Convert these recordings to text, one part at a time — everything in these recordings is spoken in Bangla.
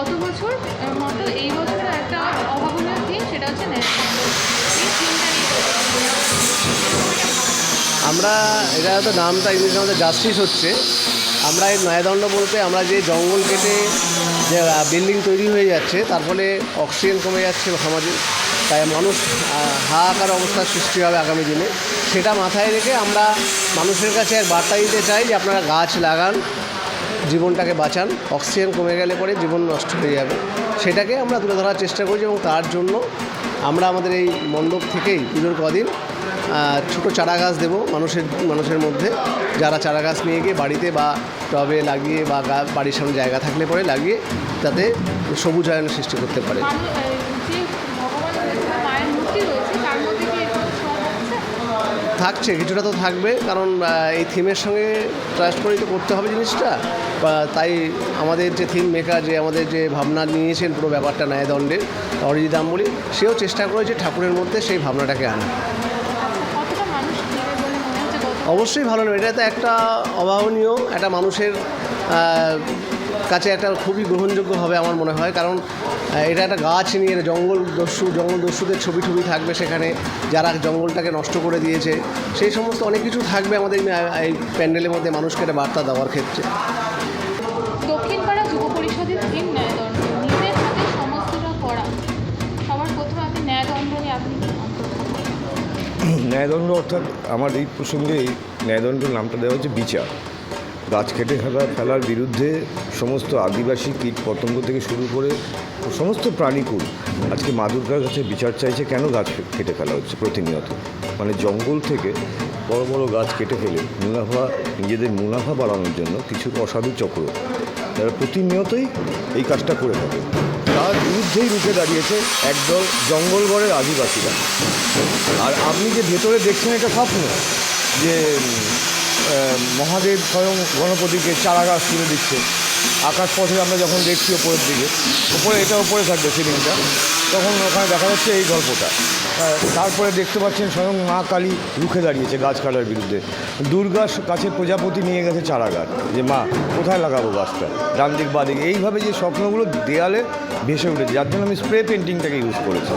গত বছর মতো এই বছর একটা অভাবনীয় থিম সেটা হচ্ছে আমরা এটা হয়তো নামটা ইংলিশ নামটা জাস্টিস হচ্ছে। আমরা এই ন্যায়দণ্ড বলতে আমরা যে জঙ্গল কেটে যে বিল্ডিং তৈরি হয়ে যাচ্ছে, তার ফলে অক্সিজেন কমে যাচ্ছে সমাজে। তাই মানুষ হাহাকার অবস্থার সৃষ্টি হবে আগামী দিনে। সেটা মাথায় রেখে আমরা মানুষের কাছে এক বার্তা দিতে চাই যে আপনারা গাছ লাগান জীবনটাকে বাঁচান অক্সিজেন কমে গেলে পরে জীবন নষ্ট হয়ে যাবে। সেটাকে আমরা তুলে ধরার চেষ্টা করছি এবং তার জন্য আমরা আমাদের এই মণ্ডপ থেকেই পুজোর কদিন ছোট চারা গাছ দেবো মানুষের মানুষের মধ্যে। যারা চারা গাছ নিয়ে গিয়ে বাড়িতে বা টবে লাগিয়ে বা বাড়ির সামনে জায়গা থাকলে পরে লাগিয়ে তাতে সবুজায়ন সৃষ্টি করতে পারে। থাকছে? কিছুটা তো থাকবে কারণ এই থিমের সঙ্গে তো করতে হবে জিনিসটা। তাই আমাদের যে থিম মেকার যে আমাদের যে ভাবনা নিয়েছেন পুরো ব্যাপারটা ন্যায়দণ্ডের অরিজিৎ দামবলি সেও চেষ্টা করেছে ঠাকুরের মধ্যে সেই ভাবনাটাকে আনা। অবশ্যই ভালো নেবে। এটা তো একটা অভাবনীয় একটা মানুষের কাছে একটা খুবই গ্রহণযোগ্য হবে আমার মনে হয়। কারণ এটা একটা গাছ নিয়ে জঙ্গল দস্যু জঙ্গল দস্যুদের ছবি টবি থাকবে সেখানে যারা জঙ্গলটাকে নষ্ট করে দিয়েছে। সেই সমস্ত অনেক কিছু থাকবে আমাদের এই- এই প্যান্ডেলের মধ্যে মানুষকে একটা বার্তা দেওয়ার ক্ষেত্রে। ন্যায়দণ্ড অর্থাৎ আমার এই প্রসঙ্গে এই ন্যায়দণ্ডের নামটা দেওয়া হচ্ছে বিচার। গাছ কেটে ফেলা ফেলার বিরুদ্ধে সমস্ত আদিবাসী কীট পতঙ্গ থেকে শুরু করে সমস্ত প্রাণীকুল আজকে মা দুর্গার কাছে বিচার চাইছে কেন গাছ কেটে ফেলা হচ্ছে প্রতিনিয়ত? মানে জঙ্গল থেকে বড় বড় গাছ কেটে ফেলে মুনাফা নিজেদের মুনাফা বাড়ানোর জন্য কিছু অসাধু চক্র তারা প্রতিনিয়তই এই কাজটা করে থাকে, তার বিরুদ্ধেই রুখে দাঁড়িয়েছে একদল জঙ্গলগড়ের আদিবাসীরা। আর আপনি যে ভেতরে দেখছেন এটা স্বপ্ন, যে মহাদেব স্বয়ং গণপতিকে চারা গাছ তুলে দিচ্ছে। আকাশ পথে আমরা যখন দেখছি ওপরের দিকে ওপরে এটা ওপরে থাকবে সিলিংটা, তখন ওখানে দেখা যাচ্ছে এই গল্পটা। তারপরে দেখতে পাচ্ছেন স্বয়ং মা কালী রুখে দাঁড়িয়েছে গাছ কাটার বিরুদ্ধে। দুর্গা কাছে প্রজাপতি নিয়ে গেছে চারা গাছ যে মা, কোথায় লাগাবো গাছটা? ডান দিক বাদিক এইভাবে যে স্বপ্নগুলো দেয়ালে ভেসে উঠেছে, যার জন্য আমি স্প্রে পেন্টিংটাকে ইউজ করেছি।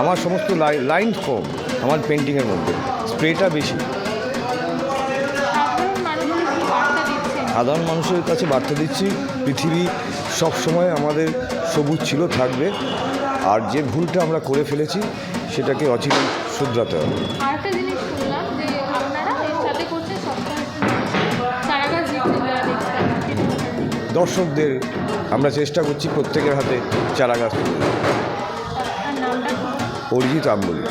আমার সমস্ত লাইন কম, আমার পেন্টিংয়ের মধ্যে। স্প্রেটা বেশি সাধারণ মানুষকে কি বার্তা দিচ্ছেন সাধারণ মানুষের কাছে বার্তা দিচ্ছি পৃথিবী সবসময় আমাদের সবুজ ছিল থাকবে। আর যে ভুলটা আমরা করে ফেলেছি সেটাকে অচিরে শুধরাতে হবে। দর্শকদের আমরা চেষ্টা করছি প্রত্যেকের হাতে চারা গাছ? অরিজিৎ আম্বলি।